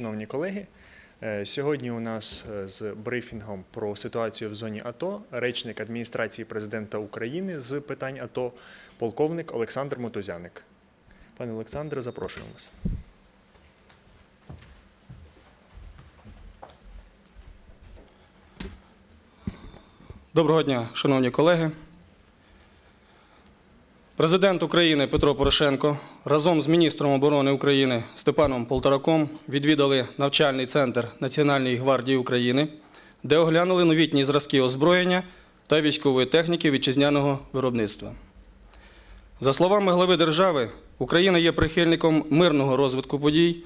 шановні колеги. Е, Сьогодні у нас е, з брифінгом про ситуацію в зоні АТО речник адміністрації президента України з питань АТО, полковник Олександр Мотузяник. Пане Олександре, запрошуємо вас. Доброго дня, шановні колеги. Президент України Петро Порошенко разом з міністром оборони України Степаном Полтораком відвідали навчальний центр Національної гвардії України, де оглянули новітні зразки озброєння та військової техніки вітчизняного виробництва. За словами глави держави, Україна є прихильником мирного розвитку подій,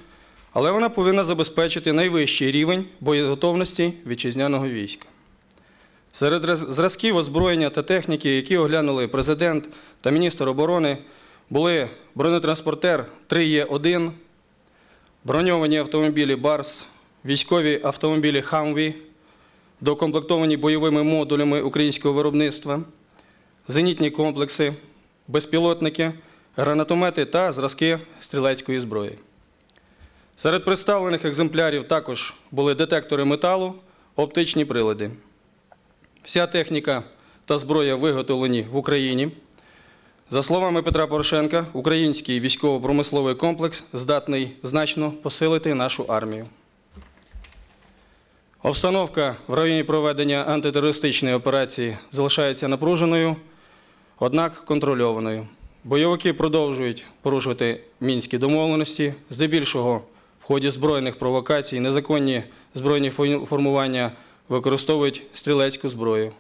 але вона повинна забезпечити найвищий рівень боєготовності вітчизняного війська. Серед зразків озброєння та техніки, які оглянули президент та міністр оборони, були бронетранспортер 3Е1, броньовані автомобілі Барс, військові автомобілі Хамві, докомплектовані бойовими модулями українського виробництва, зенітні комплекси, безпілотники, гранатомети та зразки стрілецької зброї. Серед представлених екземплярів також були детектори металу, оптичні прилади. Вся техніка та зброя виготовлені в Україні. За словами Петра Порошенка, український військово-промисловий комплекс здатний значно посилити нашу армію. Обстановка в районі проведення антитерористичної операції залишається напруженою, однак контрольованою. Бойовики продовжують порушувати мінські домовленості, здебільшого в ході збройних провокацій, незаконні збройні формування використовують стрілецьку зброю.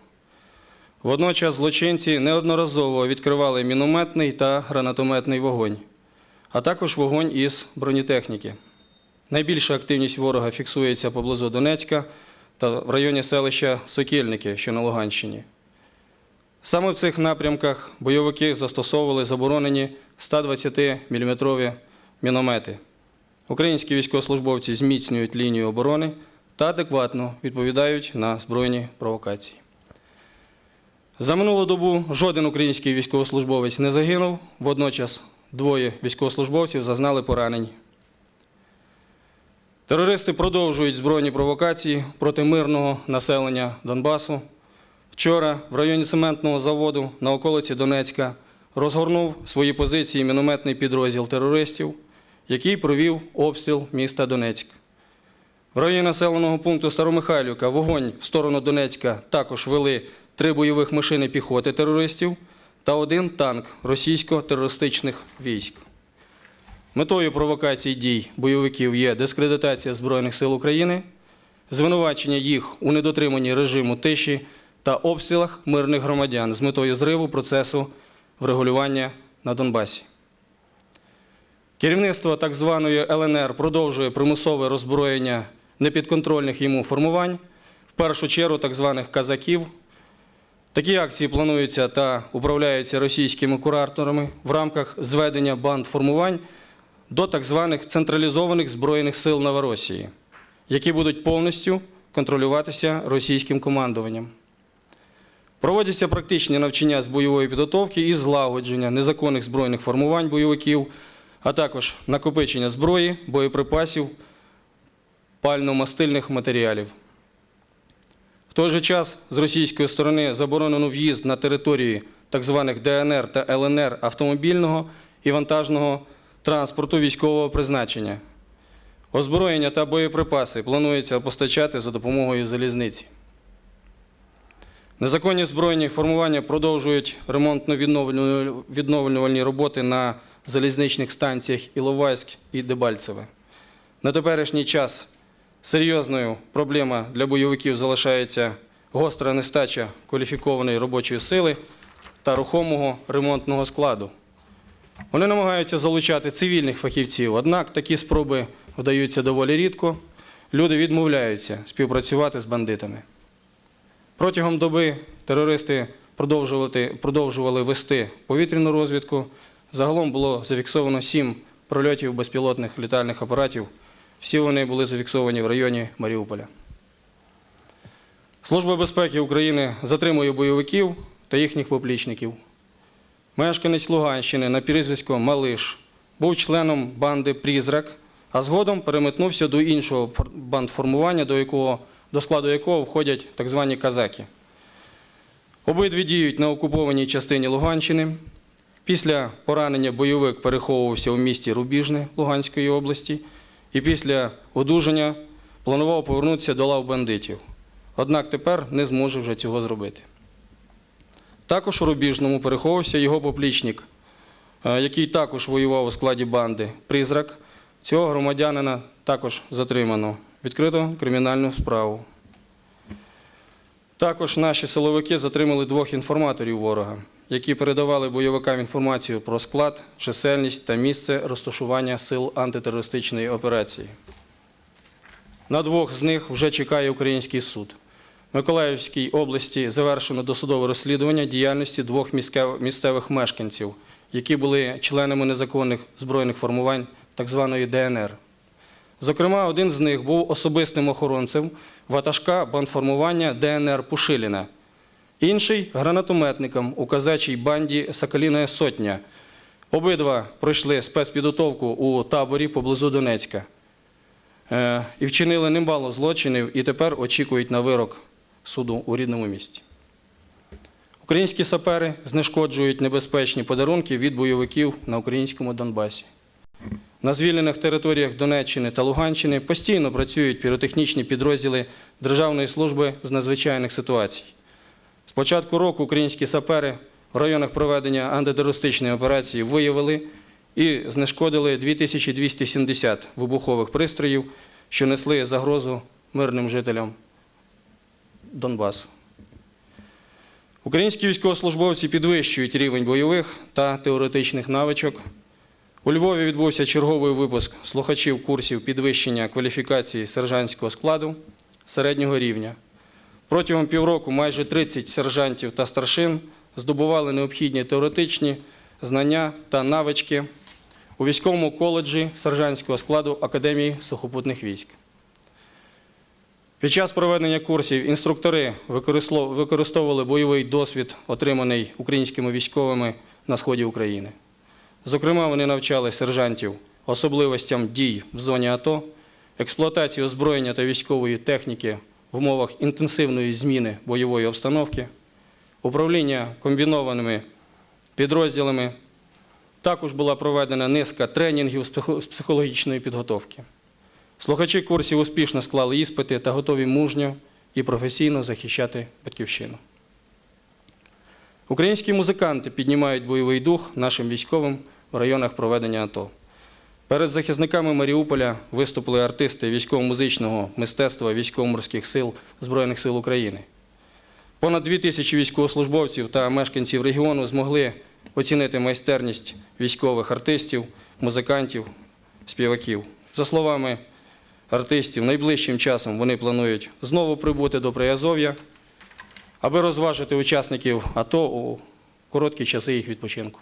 Водночас злочинці неодноразово відкривали мінометний та гранатометний вогонь, а також вогонь із бронетехніки. Найбільша активність ворога фіксується поблизу Донецька та в районі селища Сокільники, що на Луганщині. Саме в цих напрямках бойовики застосовували заборонені 120-мм міномети. Українські військовослужбовці зміцнюють лінію оборони та адекватно відповідають на збройні провокації. За минулу добу жоден український військовослужбовець не загинув, водночас двоє військовослужбовців зазнали поранень. Терористи продовжують збройні провокації проти мирного населення Донбасу. Вчора в районі цементного заводу на околиці Донецька розгорнув свої позиції мінометний підрозділ терористів, який провів обстріл міста Донецьк. В районі населеного пункту Старомихайлівка вогонь в сторону Донецька також вели три бойових машини піхоти терористів та один танк російсько-терористичних військ. Метою провокацій дій бойовиків є дискредитація Збройних сил України, звинувачення їх у недотриманні режиму тиші та обстрілах мирних громадян з метою зриву процесу врегулювання на Донбасі. Керівництво так званої ЛНР продовжує примусове роззброєння непідконтрольних йому формувань, в першу чергу так званих казаків. Такі акції плануються та управляються російськими кураторами в рамках зведення банд формувань до так званих централізованих збройних сил Новоросії, які будуть повністю контролюватися російським командуванням. Проводяться практичні навчання з бойової підготовки і злагодження незаконних збройних формувань бойовиків, а також накопичення зброї, боєприпасів, пально-мастильних матеріалів. В той же час з російської сторони заборонено в'їзд на території так званих ДНР та ЛНР автомобільного і вантажного транспорту військового призначення. Озброєння та боєприпаси планується постачати за допомогою залізниці. Незаконні збройні формування продовжують ремонтно-відновлювальні роботи на залізничних станціях Іловайськ і Дебальцеве. На теперішній час серйозною проблемою для бойовиків залишається гостра нестача кваліфікованої робочої сили та рухомого ремонтного складу. Вони намагаються залучати цивільних фахівців, однак такі спроби вдаються доволі рідко. Люди відмовляються співпрацювати з бандитами. Протягом доби терористи продовжували, вести повітряну розвідку. Загалом було зафіксовано сім прольотів безпілотних літальних апаратів. Всі вони були зафіксовані в районі Маріуполя. Служба безпеки України затримує бойовиків та їхніх поплічників. Мешканець Луганщини на прізвисько Малиш був членом банди Прізрак, а згодом переметнувся до іншого бандформування, до, якого, до складу якого входять так звані казаки. Обидві діють на окупованій частині Луганщини. Після поранення бойовик переховувався у місті Рубіжне Луганської області і після одужання планував повернутися до лав бандитів. Однак тепер не зможе вже цього зробити. Також у Рубіжному переховувався його поплічник, е, який також воював у складі банди Призрак. Цього громадянина також затримано. Відкрито кримінальну справу. Також наші силовики затримали двох інформаторів ворога, які передавали бойовикам інформацію про склад, чисельність та місце розташування сил антитерористичної операції. На двох з них вже чекає український суд. В Миколаївській області завершено досудове розслідування діяльності двох місцевих мешканців, які були членами незаконних збройних формувань так званої ДНР. Зокрема, один з них був особистим охоронцем ватажка бандформування ДНР Пушиліна, інший гранатометником у казачій банді Соколіна Сотня. Обидва пройшли спецпідготовку у таборі поблизу Донецька Е, і вчинили немало злочинів і тепер очікують на вирок суду у рідному місті. Українські сапери знешкоджують небезпечні подарунки від бойовиків на українському Донбасі. На звільнених територіях Донеччини та Луганщини постійно працюють піротехнічні підрозділи Державної служби з надзвичайних ситуацій. Початку року українські сапери в районах проведення антитерористичної операції виявили і знешкодили 2270 вибухових пристроїв, що несли загрозу мирним жителям Донбасу. Українські військовослужбовці підвищують рівень бойових та теоретичних навичок. У Львові відбувся черговий випуск слухачів курсів підвищення кваліфікації сержантського складу середнього рівня. Протягом півроку майже 30 сержантів та старшин здобували необхідні теоретичні знання та навички у військовому коледжі сержантського складу Академії сухопутних військ. Під час проведення курсів інструктори використовували бойовий досвід, отриманий українськими військовими на сході України. Зокрема, вони навчали сержантів особливостям дій в зоні АТО, експлуатації озброєння та військової техніки в умовах інтенсивної зміни бойової обстановки, управління комбінованими підрозділами. Також була проведена низка тренінгів з психологічної підготовки. Слухачі курсів успішно склали іспити та готові мужньо і професійно захищати батьківщину. Українські музиканти піднімають бойовий дух нашим військовим в районах проведення АТО. Перед захисниками Маріуполя виступили артисти військово-музичного мистецтва військово-морських сил Збройних сил України. Понад дві тисячі військовослужбовців та мешканців регіону змогли оцінити майстерність військових артистів, музикантів, співаків. За словами артистів, найближчим часом вони планують знову прибути до Приазов'я, аби розважити учасників АТО у короткі часи їх відпочинку.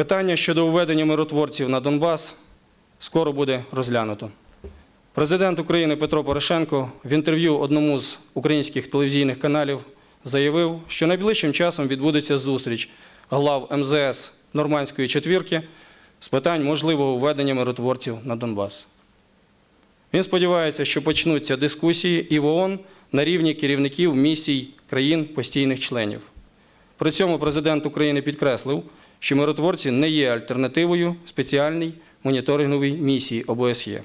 Питання щодо введення миротворців на Донбас скоро буде розглянуто. Президент України Петро Порошенко в інтерв'ю одному з українських телевізійних каналів заявив, що найближчим часом відбудеться зустріч глав МЗС Нормандської четвірки з питань можливого введення миротворців на Донбас. Він сподівається, що почнуться дискусії і в ООН на рівні керівників місій країн постійних членів. При цьому президент України підкреслив, що миротворці не є альтернативою спеціальній моніторинговій місії ОБСЄ.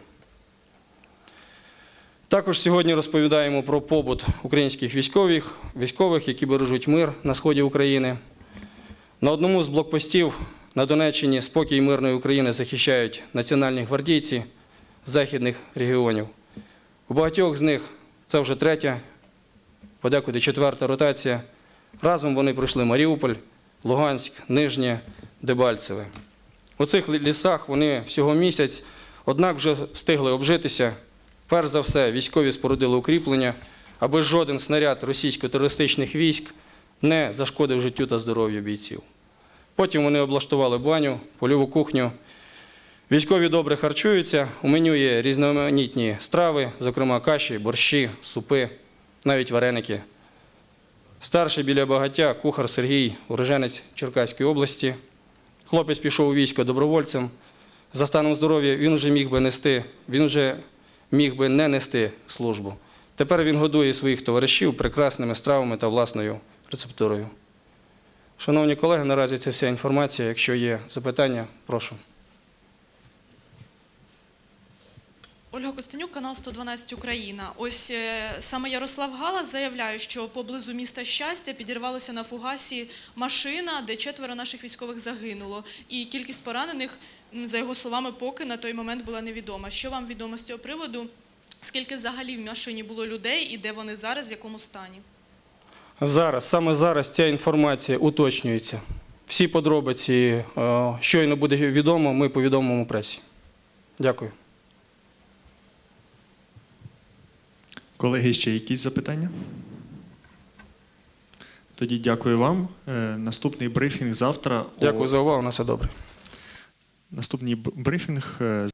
Також сьогодні розповідаємо про побут українських військових, військових, які бережуть мир на сході України. На одному з блокпостів на Донеччині спокій мирної України захищають національні гвардійці західних регіонів. У багатьох з них це вже третя, подекуди четверта ротація. Разом вони пройшли Маріуполь, Луганськ, Нижнє, Дебальцеве. У цих лісах вони всього місяць, однак вже встигли обжитися. Перш за все, військові спорудили укріплення, аби жоден снаряд російсько-терористичних військ не зашкодив життю та здоров'ю бійців. Потім вони облаштували баню, польову кухню. Військові добре харчуються, у меню є різноманітні страви, зокрема каші, борщі, супи, навіть вареники. Старший біля багаття кухар Сергій, уроженець Черкаської області. Хлопець пішов у військо добровольцем, За станом здоров'я він вже міг би нести, він вже міг би не нести службу. Тепер він годує своїх товаришів прекрасними стравами та власною рецептурою. Шановні колеги, наразі це вся інформація. Якщо є запитання, прошу. Ольга Костенюк, канал 112 Україна. Ось е, саме Ярослав Галас заявляє, що поблизу міста Щастя підірвалася на фугасі машина, де четверо наших військових загинуло. І кількість поранених, за його словами, поки на той момент була невідома. Що вам відомо з цього приводу? Скільки взагалі в машині було людей і де вони зараз, в якому стані? Зараз, саме зараз ця інформація уточнюється. Всі подробиці, е, щойно буде відомо, ми повідомимо пресі. Дякую. Колеги, ще якісь запитання? Тоді дякую вам. Е, Наступний брифінг завтра. о- Дякую за увагу. На все добре. Наступний брифінг е,